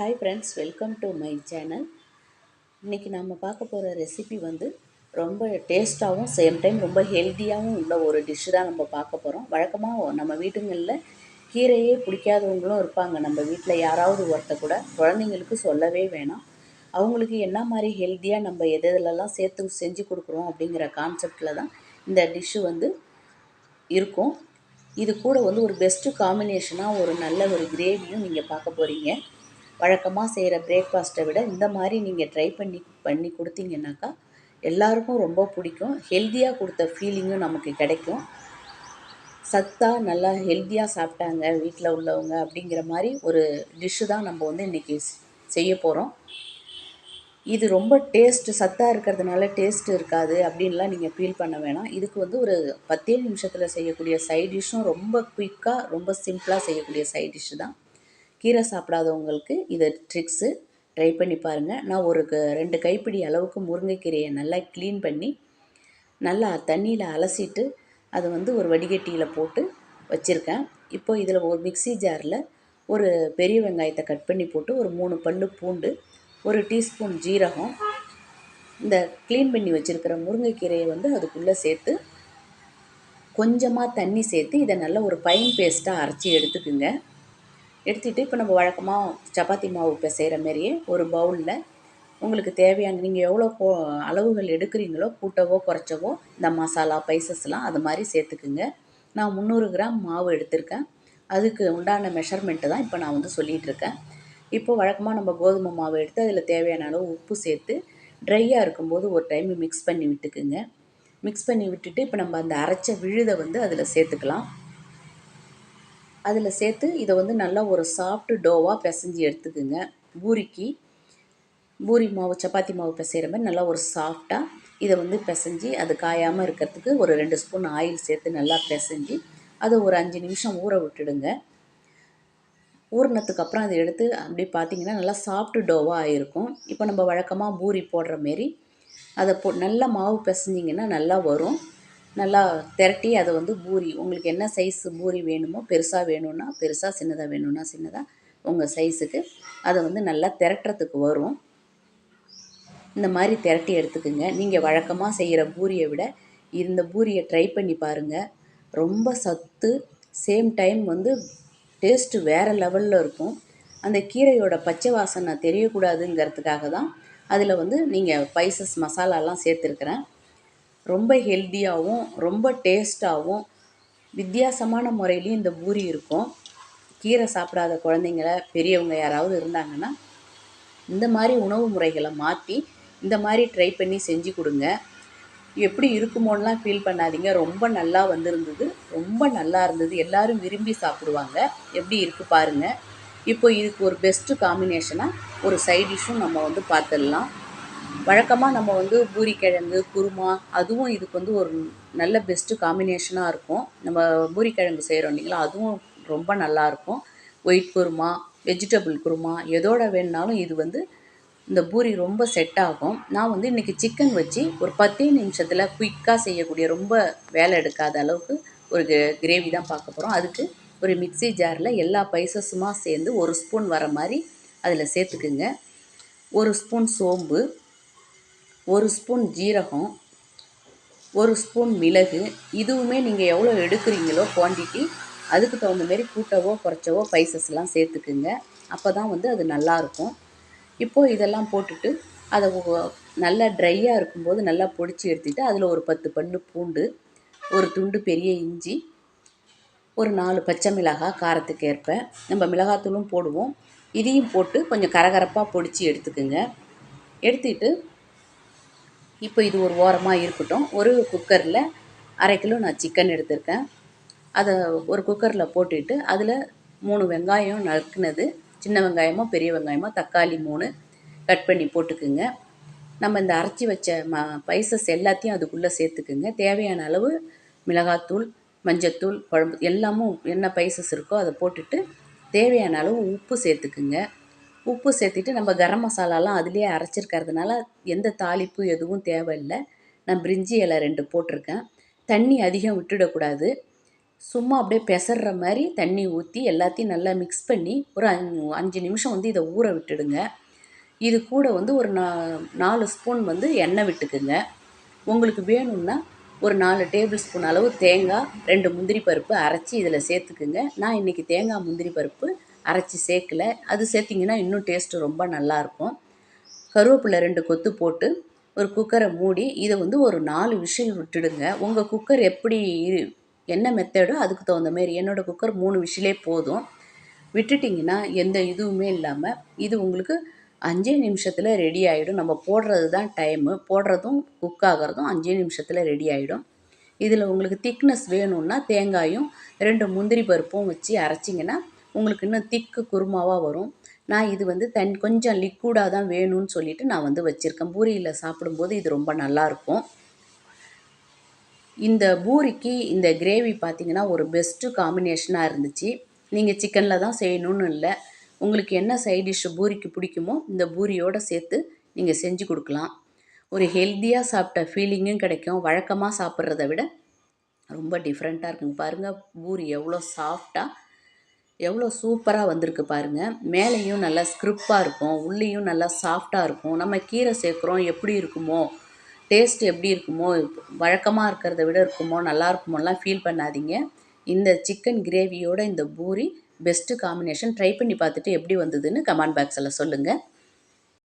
Hi friends welcome to my channel இன்றைக்கி நம்ம பார்க்க போகிற ரெசிபி வந்து ரொம்ப டேஸ்ட்டாகவும் சேம் டைம் ரொம்ப ஹெல்த்தியாகவும் உள்ள ஒரு டிஷ்ஷு தான் நம்ம பார்க்க போகிறோம் வழக்கமாக நம்ம வீட்டுங்களில் கீரையே பிடிக்காதவங்களும் இருப்பாங்க. நம்ம வீட்டில் யாராவது ஒருத்த கூட குழந்தைங்களுக்கு சொல்லவே வேணாம். அவங்களுக்கு என்ன மாதிரி ஹெல்த்தியாக நம்ம எது சேர்த்து செஞ்சு கொடுக்குறோம் அப்படிங்கிற கான்செப்டில் தான் இந்த டிஷ்ஷு வந்து இருக்கும். இது கூட வந்து ஒரு பெஸ்ட்டு காம்பினேஷனாக ஒரு நல்ல ஒரு கிரேவியும் நீங்கள் பார்க்க போகிறீங்க வழக்கமாக செய்கிற பிரேக்ஃபாஸ்ட்டை விட இந்த மாதிரி நீங்கள் ட்ரை பண்ணி பண்ணி கொடுத்தீங்கன்னாக்கா எல்லாருக்கும் ரொம்ப பிடிக்கும். ஹெல்த்தியாக கொடுத்த ஃபீலிங்கும் நமக்கு கிடைக்கும். சத்தாக நல்லா ஹெல்த்தியாக சாப்பிட்டாங்க வீட்டில் உள்ளவங்க அப்படிங்கிற மாதிரி ஒரு டிஷ்ஷு தான் நம்ம வந்து இன்றைக்கி செய்ய போகிறோம் இது ரொம்ப டேஸ்ட்டு சத்தாக இருக்கிறதுனால டேஸ்ட்டு இருக்காது அப்படின்லாம் நீங்கள் ஃபீல் பண்ண வேணாம். இதுக்கு வந்து ஒரு பத்தே நிமிஷத்தில் செய்யக்கூடிய சைட் டிஷ்ஷும் ரொம்ப குயிக்காக ரொம்ப சிம்பிளாக செய்யக்கூடிய சைட் டிஷ்ஷு தான். கீரை சாப்பிடாதவங்களுக்கு இதை ட்ரிக்ஸு ட்ரை பண்ணி பாருங்கள் நான் ஒரு ரெண்டு கைப்பிடி அளவுக்கு முருங்கைக்கீரையை நல்லா க்ளீன் பண்ணி நல்லா தண்ணியில் அலசிட்டு அதை வந்து ஒரு வடிகட்டியில் போட்டு வச்சுருக்கேன். இப்போ இதில் ஒரு மிக்சி ஜாரில் ஒரு பெரிய வெங்காயத்தை கட் பண்ணி போட்டு ஒரு மூணு பல் பூண்டு ஒரு டீஸ்பூன் ஜீரகம் இந்த க்ளீன் பண்ணி வச்சுருக்கிற முருங்கைக்கீரையை வந்து அதுக்குள்ளே சேர்த்து கொஞ்சமாக தண்ணி சேர்த்து இதை நல்லா ஒரு பைன் பேஸ்ட்டாக அரைச்சி எடுத்துக்குங்க. எடுத்துகிட்டு இப்போ நம்ம வழக்கமாக சப்பாத்தி மாவு இப்போ செய்கிற மாரியே ஒரு பவுலில் உங்களுக்கு தேவையான நீங்கள் எவ்வளோ போ அளவுகள் எடுக்கிறீங்களோ கூட்டவோ குறைச்சவோ இந்த மசாலா பைசஸ்லாம் அது மாதிரி சேர்த்துக்குங்க. நான் முந்நூறு கிராம் மாவு எடுத்திருக்கேன். அதுக்கு உண்டான மெஷர்மெண்ட்டு தான் இப்போ நான் வந்து சொல்லிகிட்ருக்கேன் இப்போ வழக்கமாக நம்ம கோதுமை மாவு எடுத்து அதில் தேவையான அளவு உப்பு சேர்த்து ட்ரையாக இருக்கும்போது ஒரு டைம் மிக்ஸ் பண்ணி விட்டுக்குங்க. மிக்ஸ் பண்ணி விட்டுட்டு இப்போ நம்ம அந்த அரைச்ச விழுதை வந்து அதில் சேர்த்துக்கலாம். அதில் சேர்த்து இதை வந்து நல்லா ஒரு சாஃப்ட் டோவாக பிசைஞ்சு எடுத்துக்குங்க. பூரிக்கு பூரி மாவு சப்பாத்தி மாவு பிசைகிற மாதிரி நல்லா ஒரு சாஃப்டாக இதை வந்து பிசைஞ்சு அது காயாமல் இருக்கிறதுக்கு ஒரு ரெண்டு ஸ்பூன் ஆயில் சேர்த்து நல்லா பிசைஞ்சு அதை ஒரு அஞ்சு நிமிஷம் ஊற விட்டுடுங்க. ஊறினத்துக்கப்புறம் அப்புறம் அதை எடுத்து அப்படி பார்த்தீங்கன்னா நல்லா சாஃப்ட் டோவாக ஆகிருக்கும் இப்போ நம்ம வழக்கமாக பூரி போடுற மாரி அதை போ நல்லா மாவு பிசைஞ்சிங்கன்னா நல்லா வரும். நல்லா திரட்டி அதை வந்து பூரி. உங்களுக்கு என்ன சைஸ் பூரி வேணுமோ பெருசாக வேணும்னா பெருசாக சின்னதாக வேணும்னா சின்னதாக உங்கள் சைஸுக்கு அதை வந்து நல்லா திரட்டுறதுக்கு வரும். இந்த மாதிரி திரட்டி எடுத்துக்கோங்க. நீங்கள் வழக்கமாக செய்கிற பூரியை விட இந்த பூரியை ட்ரை பண்ணி பாருங்கள் ரொம்ப சத்து சேம் டைம் வந்து டேஸ்ட்டு வேறு லெவலில் இருக்கும். அந்த கீரையோட பச்சை வாசனை தெரியக்கூடாதுங்கிறதுக்காக தான் அதில் வந்து நீங்கள் ஸ்பைசஸ் மசாலாலாம் சேர்த்துருக்குறேன். ரொம்ப ஹெல்த்தியாகவும் ரொம்ப டேஸ்ட்டாகவும் வித்தியாசமான முறையிலையும் இந்த பூரி இருக்கும். கீரை சாப்பிடாத குழந்தைங்கள பெரியவங்க யாராவது இருந்தாங்கன்னா இந்த மாதிரி உணவு முறைகளை மாற்றி இந்த மாதிரி ட்ரை பண்ணி செஞ்சு கொடுங்க. எப்படி இருக்குமோன்னெலாம் ஃபீல் பண்ணாதீங்க. ரொம்ப நல்லா வந்திருந்தது. ரொம்ப நல்லா இருந்தது. எல்லோரும் விரும்பி சாப்பிடுவாங்க. எப்படி இருக்குது பாருங்கள் இப்போ இதுக்கு ஒரு பெஸ்ட்டு காம்பினேஷனாக ஒரு சைட் டிஷ்ஷும் நம்ம வந்து பார்த்துடலாம். வழக்கமாக நம்ம வந்து பூரிக்கிழங்கு குருமா அதுவும் இதுக்கு வந்து ஒரு நல்ல பெஸ்ட்டு காம்பினேஷனாக இருக்கும். நம்ம பூரிக்கிழங்கு செய்கிறோம் இல்லைங்களா அதுவும் ரொம்ப நல்லாயிருக்கும் ஒயிட் குருமா வெஜிடபிள் குருமா எதோட வேணுனாலும் இது வந்து இந்த பூரி ரொம்ப செட் ஆகும். நான் வந்து இன்றைக்கி சிக்கன் வச்சு ஒரு பத்தே நிமிஷத்தில் குயிக்காக செய்யக்கூடிய ரொம்ப வேலை எடுக்காத அளவுக்கு ஒரு கிரேவி தான் பார்க்க போகிறோம் அதுக்கு ஒரு மிக்சி ஜாரில் எல்லா பைசஸுமாக சேர்ந்து ஒரு ஸ்பூன் வர மாதிரி அதில் சேர்த்துக்குங்க. ஒரு ஸ்பூன் சோம்பு ஒரு ஸ்பூன் ஜீரகம் ஒரு ஸ்பூன் மிளகு இதுவுமே நீங்கள் எவ்வளோ எடுக்கிறீங்களோ குவான்டிட்டி அதுக்கு தகுந்த மாரி கூட்டவோ குறைச்சவோ ஸ்பைசஸ்லாம் சேர்த்துக்குங்க. அப்போ தான் வந்து அது நல்லாயிருக்கும் இப்போது இதெல்லாம் போட்டுட்டு அதை நல்லா ட்ரையாக இருக்கும்போது நல்லா பொடிச்சு எடுத்துகிட்டு அதில் ஒரு பத்து பல் பூண்டு ஒரு துண்டு பெரிய இஞ்சி ஒரு நாலு பச்சை மிளகாய் காரத்துக்கு ஏற்ப நம்ம மிளகாத்தூளும் போடுவோம். இதையும் போட்டு கொஞ்சம் கரகரப்பாக பொடிச்சு எடுத்துக்குங்க. எடுத்துக்கிட்டு இப்போ இது ஒரு ஓரமாக இருக்கட்டும். ஒரு குக்கரில் அரை கிலோ நான் சிக்கன் எடுத்திருக்கேன். அதை ஒரு குக்கரில் போட்டுட்டு அதில் மூணு வெங்காயம் நறுக்குனது சின்ன வெங்காயமோ பெரிய வெங்காயமோ தக்காளி மூணு கட் பண்ணி போட்டுக்குங்க. நம்ம இந்த அரைச்சி வச்ச ம பைசஸ் எல்லாத்தையும் அதுக்குள்ளே சேர்த்துக்குங்க. தேவையான அளவு மிளகாத்தூள் மஞ்சத்தூள் குழம்பு எல்லாமும் என்ன பைசஸ் இருக்கோ அதை போட்டுட்டு தேவையான அளவு உப்பு சேர்த்துக்குங்க. உப்பு சேர்த்துட்டு நம்ம கரம் மசாலாலாம் அதிலே அரைச்சிருக்கிறதுனால எந்த தாளிப்பு எதுவும் தேவையில்லை. நான் பிரிஞ்சி இலை ரெண்டு போட்டிருக்கேன். தண்ணி அதிகம் விட்டுடக்கூடாது. சும்மா அப்படியே பெசர்ற மாதிரி தண்ணி ஊற்றி எல்லாத்தையும் நல்லா மிக்ஸ் பண்ணி ஒரு அஞ்~ அஞ்சு நிமிஷம் வந்து இதை ஊற விட்டுடுங்க. இது கூட வந்து ஒரு நா நாலு ஸ்பூன் வந்து எண்ணெய் விட்டுக்குங்க. உங்களுக்கு வேணும்னா ஒரு நாலு டேபிள் ஸ்பூன் அளவு தேங்காய் ரெண்டு முந்திரி பருப்பு அரைச்சி இதில் சேர்த்துக்குங்க. நான் இன்றைக்கி தேங்காய் முந்திரி பருப்பு அரைச்சி சேர்க்கல. அது சேர்த்திங்கன்னா இன்னும் டேஸ்ட்டு ரொம்ப நல்லாயிருக்கும் கருவேப்பிலை ரெண்டு கொத்து போட்டு ஒரு குக்கரை மூடி இதை வந்து ஒரு நாலு விசில் விட்டுடுங்க. உங்கள் குக்கர் எப்படி இரு- என்ன மெத்தடோ அதுக்கு தகுந்த மாதிரி என்னோடய குக்கர் மூணு விசிலே போதும். விட்டுட்டிங்கன்னா எந்த இதுவுமே இல்லாமல் இது உங்களுக்கு அஞ்சே நிமிஷத்தில் ரெடி ஆகிடும் நம்ம போடுறது தான் டைமு போடுறதும் குக் ஆகிறதும் அஞ்சே நிமிஷத்தில் ரெடி ஆகிடும் இதில் உங்களுக்கு திக்னஸ் வேணும்னா தேங்காயும் ரெண்டு முந்திரி பருப்பும் வச்சு அரைச்சிங்கன்னா உங்களுக்கு இன்னும் திக்கு குருமாவாக வரும். நான் இது வந்து தன் கொஞ்சம் லிக்விடாக தான் வேணும்னு சொல்லிட்டு நான் வந்து வச்சுருக்கேன். பூரியில் சாப்பிடும்போது இது ரொம்ப நல்லாயிருக்கும் இந்த பூரிக்கு இந்த கிரேவி பார்த்திங்கன்னா ஒரு பெஸ்ட்டு காம்பினேஷனாக இருந்துச்சு. நீங்கள் சிக்கனில் தான் செய்யணும்னு இல்லை. உங்களுக்கு என்ன சைட் டிஷ்ஷு பூரிக்கு பிடிக்குமோ இந்த பூரியோடு சேர்த்து நீங்கள் செஞ்சு கொடுக்கலாம். ஒரு ஹெல்த்தியாக சாப்பிட்ட ஃபீலிங்கும் கிடைக்கும். வழக்கமாக சாப்பிட்றத விட ரொம்ப டிஃப்ரெண்ட்டாக இருக்குங்க. பாருங்கள் பூரி எவ்வளோ சாஃப்டாக எவ்வளோ சூப்பராக வந்திருக்கு பாருங்கள் மேலேயும் நல்லா ஸ்க்ரிப்பாக இருக்கும். உள்ளேயும் நல்லா சாஃப்டாக இருக்கும். நம்ம கீரை சேர்க்குறோம். எப்படி இருக்குமோ டேஸ்ட் எப்படி இருக்குமோ வழக்கமாக இருக்கிறத விட இருக்குமோ நல்லா இருக்குமோலாம் ஃபீல் பண்ணாதீங்க. இந்த சிக்கன் கிரேவியோட இந்த பூரி பெஸ்ட்டு காம்பினேஷன் ட்ரை பண்ணி பார்த்துட்டு எப்படி வந்ததுன்னு கமெண்ட் பாக்ஸில் சொல்லுங்கள்